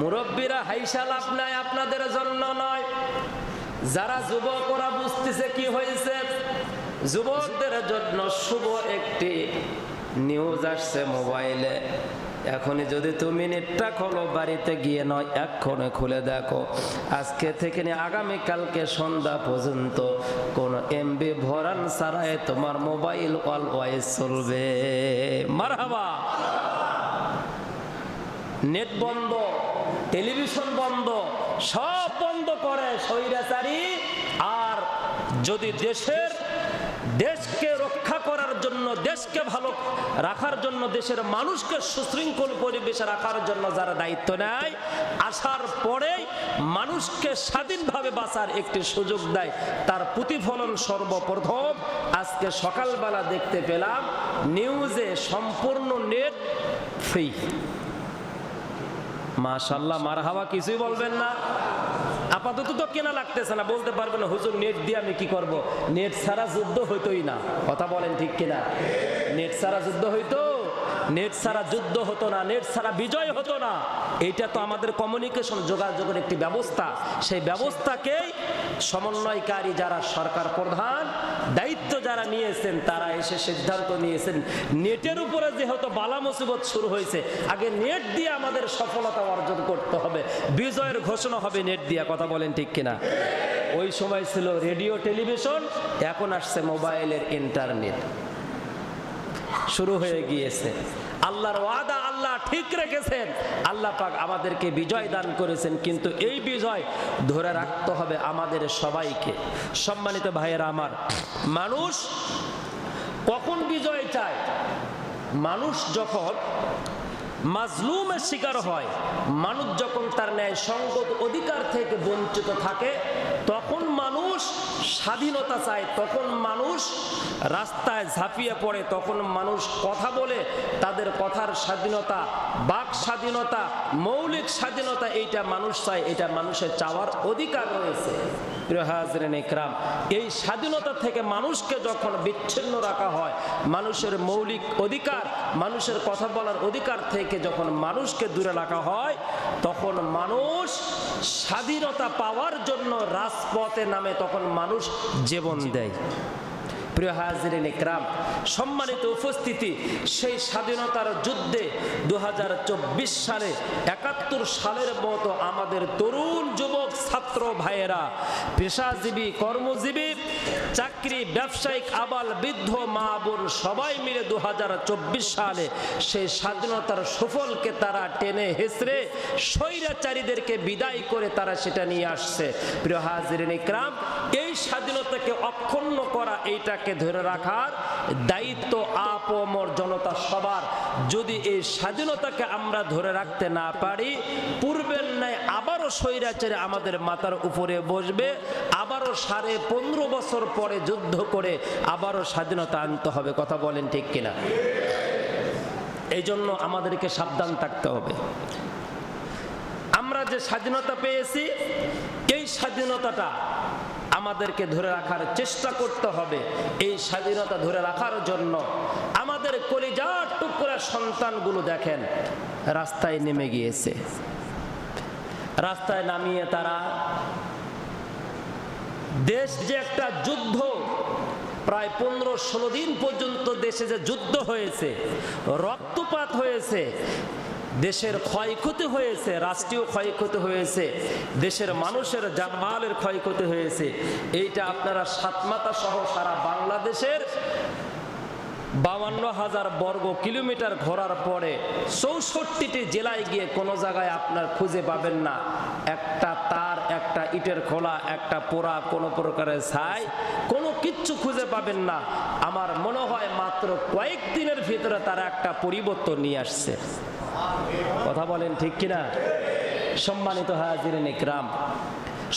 মুরব্বীরা হাইসা লাভ নাই, আপনাদের জন্য নয়। যারা যুবক ওরা বুঝতেছে কি হয়েছে, যুবকদের জন্য শুভ একটি নিউজ আসছে মোবাইলে। এখনই যদি তুমি নেটটা খোলো, বাড়িতে গিয়ে নয়, এক্ষণে খুলে দেখো। আজকে থেকে নিয়ে আগামীকালকে সন্ধ্যা পর্যন্ত কোন এমবি ভরান ছাড়াই তোমার মোবাইল অলওয়াইজ চলবে। মারহাবা! নেট বন্ধ। টেলিভিশন বন্ধ, সব বন্ধ করে স্বৈরাচারী। আর যদি দেশের দেশকে রক্ষা করার জন্য, দেশকে ভালো রাখার জন্য, দেশের মানুষকে সুশৃঙ্খল পরিবেশে রাখার জন্য যারা দায়িত্ব নেয়, আসার পরেই মানুষকে স্বাধীনভাবে বাঁচার একটি সুযোগ দেয়, তার প্রতিফলন সর্বপ্রথম আজকে সকালবেলা দেখতে পেলাম, নিউজে সম্পূর্ণ নেট ফ্রি মাশাল্লাহ মার হাওয়া কিছুই বলবেন না। আপাতত তো কেনা লাগতেছে না, বলতে পারবেন হুজুর, নেট দিয়ে আমি কি করব? নেট ছাড়া যুদ্ধ হইতোই না। কথা বলেন ঠিক কিনা? নেট ছাড়া যুদ্ধ হইতো, নেট ছাড়া যুদ্ধ হতো না, নেট ছাড়া বিজয় হতো না। এটা তো আমাদের কমিউনিকেশন যোগাযোগের একটি ব্যবস্থা। সেই ব্যবস্থাকেই সমন্বয়কারী যারা সরকার প্রধান দায়িত্ব যারা নিয়েছেন, তারা এসে সিদ্ধান্ত নিয়েছেন, নেটের উপরে যেহেতু বালা মুসিবত শুরু হয়েছে, আগে নেট দিয়ে আমাদের সফলতা অর্জন করতে হবে। বিজয়ের ঘোষণা হবে নেট দিয়ে, কথা বলেন ঠিক কিনা? ওই সময় ছিল রেডিও, টেলিভিশন, এখন আসছে মোবাইলের ইন্টারনেট। শুরু হয়ে গিয়েছে। আল্লাহর ওয়াদা আল্লাহ ঠিক রেখেছেন। আল্লাহ পাক আমাদেরকে বিজয় দান করেছেন, কিন্তু এই বিজয় ধরে রাখতে হবে আমাদের সবাইকে। সম্মানিত ভাইয়েরা আমার, মানুষ কখন বিজয় চায়? মানুষ যখন মাজলুমের শিকার হয়, মানুষ যখন তার ন্যায় সঙ্গত অধিকার থেকে বঞ্চিত থাকে তখন মানুষ স্বাধীনতা চায়, তখন মানুষ রাস্তায় ঝাঁপিয়ে পড়ে, তখন মানুষ কথা বলে, তাদের কথার স্বাধীনতা, বাক স্বাধীনতা, মৌলিক স্বাধীনতা এইটা মানুষ চায়, এটা মানুষের চাওয়ার অধিকার রয়েছে। এই স্বাধীনতা থেকে মানুষকে যখন বিচ্ছিন্ন রাখা হয়, মানুষের মৌলিক অধিকার, মানুষের কথা বলার অধিকার থেকে যখন মানুষকে দূরে রাখা হয়, তখন মানুষ স্বাধীনতা পাওয়ার জন্য রাজপথে নামে তখন মানুষ জীবন দেয়। প্রিয় হাজিরিন ইকরাম, সম্মানিত উপস্থিতি, সেই স্বাধীনতার যুদ্ধে দু হাজার চব্বিশ সালে একাত্তর সালের মতো আমাদের তরুণ যুবক, ছাত্র ভাইয়েরা, পেশাজীবী, কর্মজীবী চাকরি, ব্যবসায়িক, আবাল, বৃদ্ধ, মা, বোন সবাই মিলে দু হাজার চব্বিশ সালে সেই স্বাধীনতার সফলকে তারা টেনে হেসড়ে স্বৈরাচারীদেরকে বিদায় করে তারা সেটা নিয়ে আসছে। প্রিয় হাজির ইকরাম এই স্বাধীনতাকে অক্ষুণ্ণ করা, এইটাকে ধরে রাখার দায়িত্ব আপমর জনতা সবার। যদি এই স্বাধীনতাকে আমরা ধরে রাখতে না পারি, পূর্বের ন্যায় আবারও স্বৈরাচারে আমাদের মাথার উপরে বসবে, আবারও সাড়ে পনেরো বছর পরে যুদ্ধ করে আবারও স্বাধীনতা আনতে হবে। কথা বলেন ঠিক কিনা? এই জন্য আমাদেরকে সাবধান থাকতে হবে। আমরা যে স্বাধীনতা পেয়েছি, এই স্বাধীনতাটা আমাদেরকে ধরে রাখার চেষ্টা করতে হবে এই স্বাধীনতা ধরে রাখার জন্য। আমাদের কলিজার টুকরা সন্তানগুলো দেখেন, রাস্তায় নেমে গিয়েছে। রাস্তায় নামিয়ে তারা দেশ যে একটা যুদ্ধ, প্রায় পনেরো ষোলো দিন পর্যন্ত দেশে যে যুদ্ধ হয়েছে, রক্তপাত হয়েছে দেশের ক্ষয়ক্ষতি হয়েছে, রাষ্ট্রীয় ক্ষয়ক্ষতি হয়েছে, দেশের মানুষের জানমালের ক্ষয়ক্ষতি হয়েছে। এইটা আপনারা সাতমাতা সহ সারা বাংলাদেশের বাউান্ন হাজার বর্গ কিলোমিটার ঘোরার পরে চৌষট্টিটি জেলায় গিয়ে কোনো জায়গায় আপনার খুঁজে পাবেন না। একটা তার, একটা ইটের খোলা, একটা পোড়া কোনো প্রকারের ছাই, কোনো কিচ্ছু খুঁজে পাবেন না। আমার মনে হয় মাত্র কয়েকদিনের ভিতরে তারা একটা পরিবর্তন নিয়ে আসছে। কথা বলেন ঠিক কিনা? সম্মানিত হাজিরেন ইকরাম,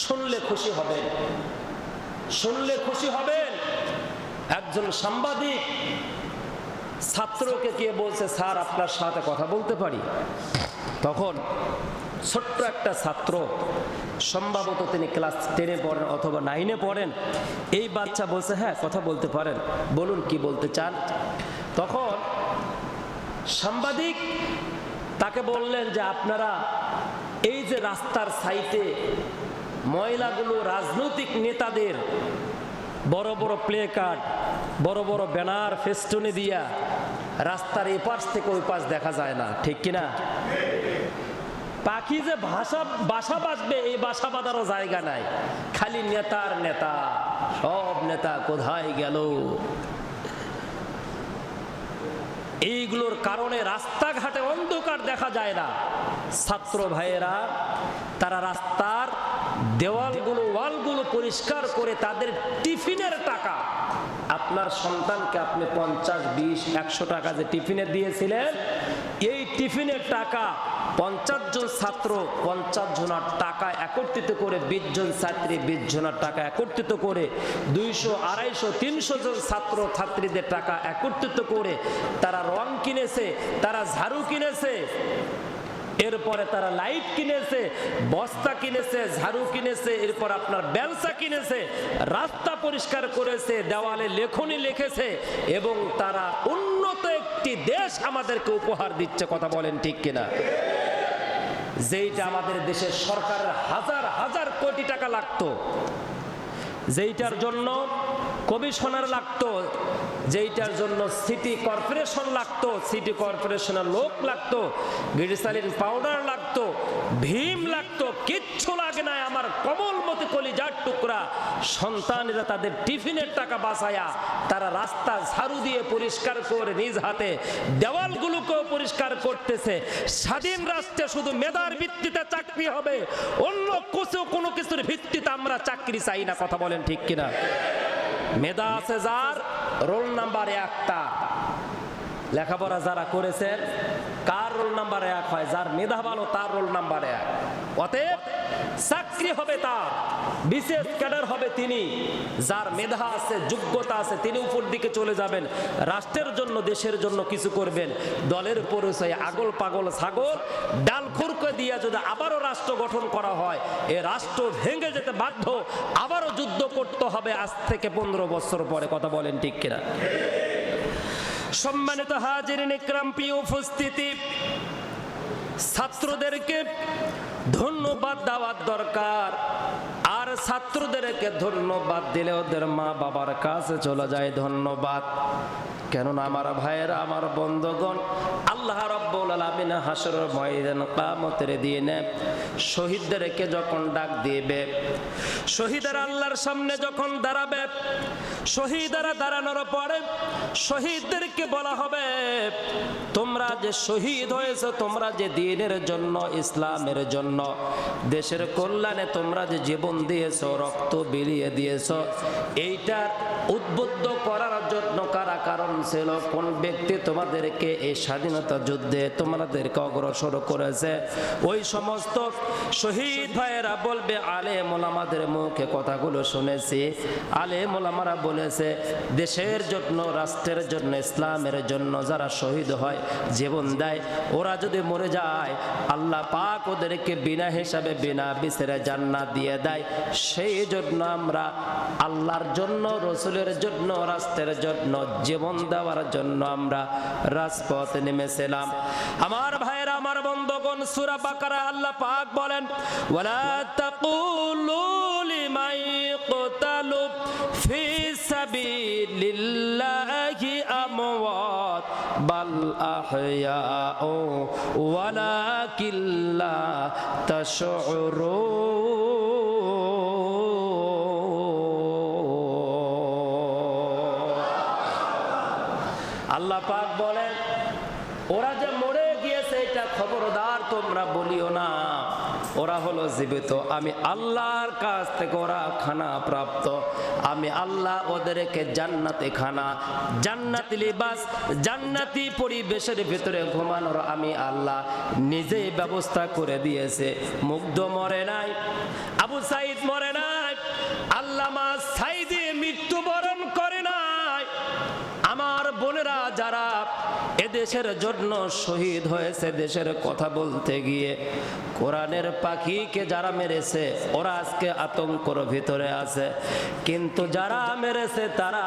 শুনলে খুশি হবেন। শুনলে খুশি হবেন। একজন সাংবাদিক ছাত্রকে কে বলছে, স্যার, আপনার সাথে কথা বলতে পারি? তখন ছোট্ট একটা ছাত্র, সম্ভবত তিনি ক্লাস টেনে পড়েন অথবা নাইনে পড়েন, এই বাচ্চা বলছে হ্যাঁ কথা বলতে পারেন। বলুন কি বলতে চান? তখন সাংবাদিক তাকে বললেন যে আপনারা এই যে রাস্তার সাইটে ময়লাগুলো রাজনৈতিক নেতাদের বড় বড় প্লে কার্ড, বড় বড় ব্যানার, ফেস্টুনে দিয়া রাস্তার এপাশ থেকে ওই পাশ দেখা যায় না, ঠিক কিনা পাখি যে ভাষা, বাসা বাঁধবে, এই বাসা বাঁধারও জায়গা নাই। খালি নেতার নেতা, সব নেতা কোথায় গেল? এইগুলোর কারণে রাস্তাঘাটে অন্ধকার দেখা যায় না। ছাত্র ভাইয়েরা, তারা রাস্তার দেওয়ালগুলো, ওয়ালগুলো পরিষ্কার করে তাদের টিফিনের টাকা। আপনার সন্তানকে আপনি পঞ্চাশ, বিশ, একশো টাকা যে টিফিনে দিয়েছিলেন, এই টিফিনের টাকা পঞ্চাশ জন ছাত্র পঞ্চাশ জনার টাকা একত্রিত করে বিশ জন ছাত্রী, বিশ জনের টাকা একত্রিত করে দুইশো, আড়াইশো, তিনশো জন ছাত্র, ছাত্রীদের টাকা একত্রিত করে তারা রং কিনেছে, তারা ঝাড়ু কিনেছে, এরপরে তারা লাইট কিনেছে, বস্তা কিনেছে, ঝাড়ু কিনেছে, এরপর আপনার ব্যবসা কিনেছে, রাস্তা পরিষ্কার করেছে, দেওয়ালে লেখনি লিখেছে এবং তারা উন্নত একটি দেশ আমাদেরকে উপহার দিচ্ছে, কথা বলেন ঠিক কিনা? যেইটা আমাদের দেশের সরকারের হাজার হাজার কোটি টাকা লাগতো যেইটার জন্য কমিশনার লাগতো যেইটার জন্য সিটি কর্পোরেশন লাগতো, সিটি কর্পোরেশনের লোক লাগতো গ্লিসারিন পাউডার লাগতো, ভীম লাগতো, কিচ্ছু লাগে না আমার কমলমতি কলিজার টুকরা। সন্তানেরা তাদের টিফিনের টাকা বাঁচায়া তারা রাস্তা ঝাড়ু দিয়ে পরিষ্কার করে নিজ হাতে দেওয়ালগুলোকেও পরিষ্কার করতেছে। স্বাধীন রাষ্ট্রে শুধু মেধার ভিত্তিতে চাকরি হবে, অন্য কিছু কোনো কিছুর ভিত্তিতে আমরা চাকরি চাই না, কথা বলেন ঠিক কিনা? মেধা আছে যার রোল নাম্বার একটা। লেখাপড়া যারা করেছেন কার রোল নাম্বার এক হয়? যার মেধা ভালো, তার রোল নাম্বার এক। অতএব চাকরি হবে তার, বিশেষ ক্যাডার হবে তিনি। যার মেধা আছে, যোগ্যতা আছে, তিনি উপর দিকে চলে যাবেন। রাষ্ট্রের জন্য, দেশের জন্য কিছু করবেন। দলের পরিচয়ে আগল পাগল ছাগল, ডাল খুরকে দিয়ে যদি আবারও রাষ্ট্র গঠন করা হয়, এ রাষ্ট্র ভেঙে যেতে বাধ্য, আবারও যুদ্ধ করতে হবে আজ থেকে পনেরো বছর পরে। কথা বলেন ঠিক কিনা? সম্মানিত হাজির নিক্রাম, প্রিয় উপস্থিতি, ছাত্রদেরকে ধন্যবাদ দেওয়ার দরকার। আর ছাত্রদেরকে ধন্যবাদ দিলে ওদের মা বাবার কাছে চলে যায় ধন্যবাদ। কেননা আমার ভাইয়েরা, আমার বন্ধগণ, আল্লাহ রব্বুল আলামিন হাসর ময়দান কামতের দিনে শহীদদেরকে যখন ডাক দিবে, শহীদের আল্লাহর সামনে যখন দাঁড়াবে, শহীদেরা দাঁড়ানোর পরে শহীদদেরকে বলা হবে, তোমরা যে শহীদ হয়েছে, তোমরা যে দিনের জন্য, ইসলামের জন্য, দেশের কল্যাণে তোমরা যে জীবন দিয়েছ, রক্ত বিলিয়ে দিয়েছ, এইটার উদ্বুদ্ধ করার জন্য কারা কারণ ছিল? কোন ব্যক্তি তোমাদেরকে এই স্বাধীনতা যুদ্ধে তোমাদেরকে অগ্রসর করেছে? ওই সমস্ত শহীদ ভাইয়েরা বলবে আলে মোলামাদের মুখে কথাগুলো শুনেছি। আলে মোলামারা বলেছে, দেশের জন্য, রাষ্ট্রের জন্য, ইসলামের জন্য যারা শহীদ হয়, জীবন দেয়, ওরা যদি মরে যায়, আল্লাহ পাক ওদেরকে বিনা হিসাবে, বিনা বিচারে জান্নাত দিয়ে দেয়। সেই জন্য আমরা আল্লাহর জন্য রসুলের জন্য রাষ্ট্রের জন্য, জীবন দেওয়ার জন্য আমরা রাজপথে নেমেছিলাম। আমার ভাইয়েরা, আমার বন্ধগণ, সুরা বাকারা আল্লাহ পাক বলেন, ওয়ালা তাকুলু লিমান ইকতালু ফি সাবিলিল্লাহি আমওয়াত, বাল তাশউরুন। ওরা যে মরে গিয়েছে, এটা খবরদার তোমরা বলিও না। ওরা হলো জীবিত। আমি আল্লাহর কাছ থেকে ওরা খানা প্রাপ্ত। আমি আল্লাহ ওদেরকে জান্নাতে খানা, জান্নাতি লিবাস, জান্নাতি পরিবেশের ভিতরে ঘুমানোর আমি আল্লাহ নিজেই ব্যবস্থা করে দিয়েছে। মুগ্ধ মরে নাই, আবু সাইদ মরে নাই বোনেরা, যারা এদেশের জন্য শহীদ হয়েছে, দেশের কথা বলতে গিয়ে কোরআনের পাখিকে যারা মেরেছে, ওরা আজকে আতঙ্কর ভিতরে আছে। কিন্তু যারা মেরেছে, তারা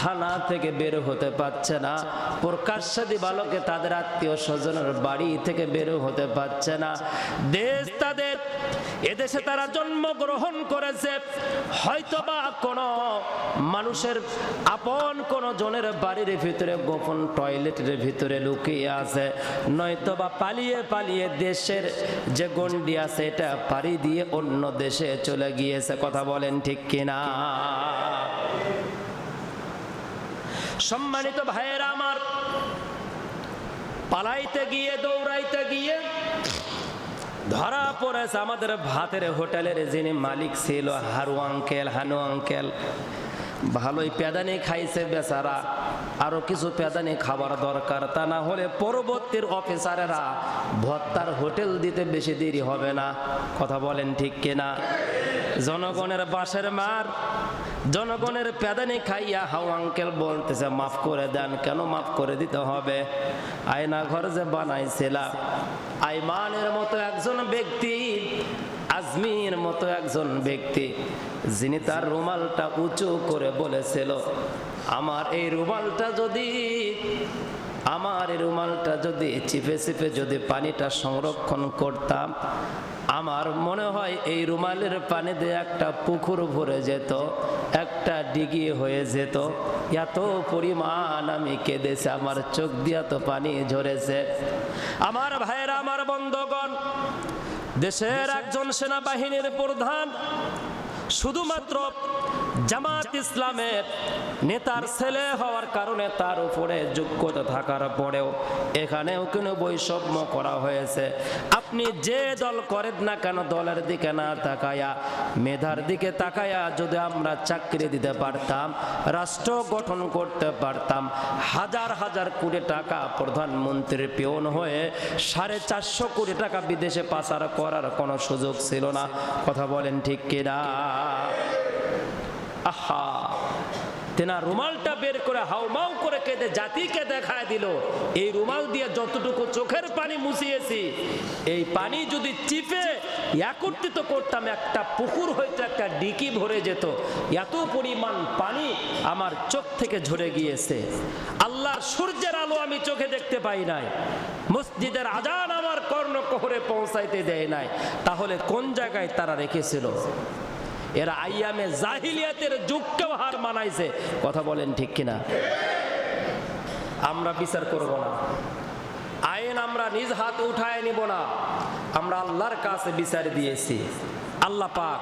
থানা থেকে বের হতে পারছে না। প্রকাশ্যে দিবালোকে তাদের আত্মীয় স্বজনের বাড়ি থেকে বের হতে পারছে না। দেশ তাদের, এদেশে তারা জন্মগ্রহণ করেছে। হয়তোবা কোনো মানুষের আপন কোন জনের বাড়ির ভিতরে গোপন টয়লেটের ভিতরে লুকিয়ে আছে। নয়তোবা পালিয়ে পালিয়ে দেশের যে গন্ডি আছে, এটা পাড়ি দিয়ে অন্য দেশে চলে গিয়েছে। কথা বলেন ঠিক কিনা? সম্মানিত ভাইয়েরা আমার, পালাইতে গিয়ে, দৌড়াইতে গিয়ে ধরা পড়েছে আমাদের ভাতের হোটেলের যিনি মালিক ছিল হারু আঙ্কেল, হানু আঙ্কেল। ভালোই পেদানি খাইছে বেচারা। আরও কিছু পেদানি খাবার দরকার। তা না হলে পরবর্তীর অফিসারেরা ভত্তার হোটেল দিতে বেশি দেরি হবে না। কথা বলেন ঠিক কিনা? জনগণের বাসের মার, জনগণের পেদানি খাইয়া হাউ আঙ্কেল বলতেছে, মাফ করে দেন, কেন মাফ করে দিতে হবে? আয়না ঘর যে বানাইছিলাম, আইমানের মতো একজন ব্যক্তি আজমির মতো একজন ব্যক্তি, যিনি তার রুমালটা উঁচু করে বলেছিল, আমার এই রুমালটা যদি, আমার এই রুমালটা যদি চিপে চিপে যদি পানিটা সংরক্ষণ করতাম, আমার মনে হয় এই রুমালের পানি দিয়ে একটা পুকুর ভরে যেত, একটা ডিগি হয়ে যেত। এত পরিমাণ আমি কেঁদেছে, আমার চোখ দিয়া তো পানি ঝরেছে। আমার ভাইয়েরা, আমার বন্ধগণ দেশের একজন সেনাবাহিনীর প্রধান শুধুমাত্র জামাত ইসলামের নেতার ছেলে হওয়ার কারণে তার উপরে যোগ্যতা থাকার পরেও এখানেও কোনো বৈষম্য করা হয়েছে। আপনি যে দল করেন না কেন দলের দিকে না তাকায়া মেধার দিকে তাকায়া যদি আমরা চাকরি দিতে পারতাম রাষ্ট্র গঠন করতে পারতাম হাজার হাজার কোটি টাকা প্রধানমন্ত্রীর পিয়ন হয়ে সাড়ে চারশো কোটি টাকা বিদেশে পাচার করার কোনো সুযোগ ছিল না? কথা বলেন ঠিক কিনা? আহা। তেনা রুমালটা বের করে হাউমাউ করে কেঁদে জাতিকে দেখায় দিল। এই রুমাল দিয়ে যতটুকু চোখের পানি মুছিয়েছি, এই পানি যদি চিপে একত্রিত করতাম, একটা পুকুর হয়তো একটা ডিকি ভরে যেত। এত পরিমাণ পানি আমার চোখ থেকে ঝরে গিয়েছে। আল্লাহর সূর্যের আলো আমি চোখে দেখতে পাই নাই। মসজিদের আজান আমার কর্ণকহরে পৌঁছাইতে দেয় নাই। তাহলে কোন জায়গায় তারা রেখেছিল? এরা আইয়ামে জাহিলিয়াতের যুগকেও হার মানাইছে। কথা বলেন ঠিক কিনা? আমরা বিচার করব না। আইন আমরা নিজ হাত উঠায় নিব না। আমরা আল্লাহর কাছে বিচার দিয়েছি। আল্লাহ পাক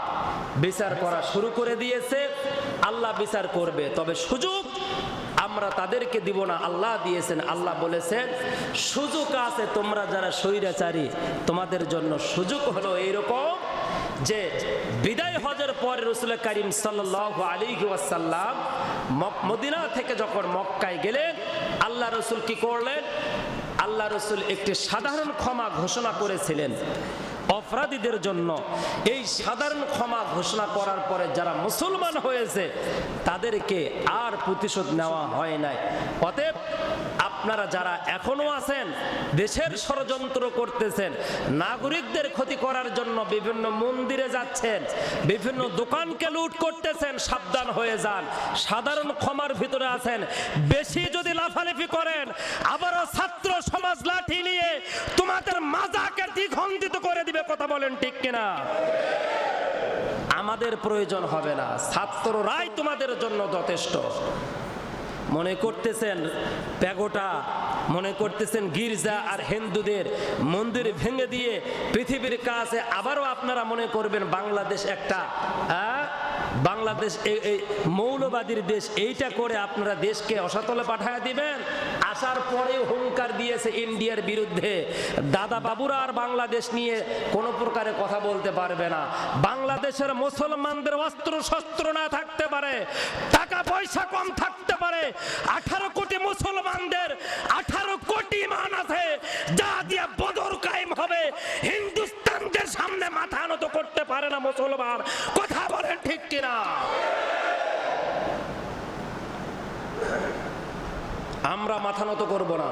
বিচার করা শুরু করে দিয়েছে। আল্লাহ বিচার করবে। তবে সুযোগ আমরা তাদেরকে দিব না। আল্লাহ দিয়েছেন। আল্লাহ বলেছেন, সুযোগ আছে তোমরা যারা স্বৈরাচারী, তোমাদের জন্য সুযোগ হলো এইরকম যে বিদায় হজের পরে রসুল করিম সাল্লাহ আলী মদিনা থেকে যখন মক্কায় গেলেন, আল্লাহ রসুল কি করলেন? আল্লাহ রসুল একটি সাধারণ ক্ষমা ঘোষণা করেছিলেন অপরাধীদের জন্য। এই সাধারণ ক্ষমা ঘোষণা করার পরে যারা মুসলমান হয়েছে, তাদেরকে আর প্রতিশোধ নেওয়া হয় নাই। অতএব আপনারা যারা এখনও আছেন, দেশের ষড়যন্ত্র করতেছেন, নাগরিকদের ক্ষতি করার জন্য বিভিন্ন মন্দিরে যাচ্ছেন, বিভিন্ন দোকানকে লুট করতেছেন, সাবধান হয়ে যান। সাধারণ ক্ষমার ভিতরে আছেন। বেশি যদি লাফালাফি করেন, আবারও ছাত্র সমাজ লাঠি নিয়ে তোমাদের মাজাকে দ্বিখণ্ডিত করে দিবে, কথা বলেন ঠিক কিনা? আমাদের প্রয়োজন হবে না। ছাত্ররাই তোমাদের জন্য যথেষ্ট। মনে করতেছেন প্যাগোটা, মনে করতেছেন গির্জা আর হিন্দুদের মন্দির ভেঙে দিয়ে পৃথিবীর কাছে আবারও আপনারা মনে করবেন বাংলাদেশ একটা বাংলাদেশ এই মৌলবাদীর দেশ। এইটা করে আপনারা দেশকে অসাতলে পাঠায় দিবেন। আসার পরে হুঙ্কার দিয়েছে ইন্ডিয়ার বিরুদ্ধে। দাদা বাবুরা আর বাংলাদেশ নিয়ে কোনো প্রকারে কথা বলতে পারবে না। বাংলাদেশের মুসলমানদের অস্ত্র শস্ত্র না থাকতে পারে, টাকা পয়সা কম থাকতে পারে, আঠারো কোটি মুসলমানদের আঠারো কোটি মান আছে, যা দিয়ে বদর কায়েম হবে। হিন্দুস্তানদের সামনে মাথা নত করতে পারে না মুসলমান। কথা বলেন ঠিক কিনা? আমরা মাথা নত করব না।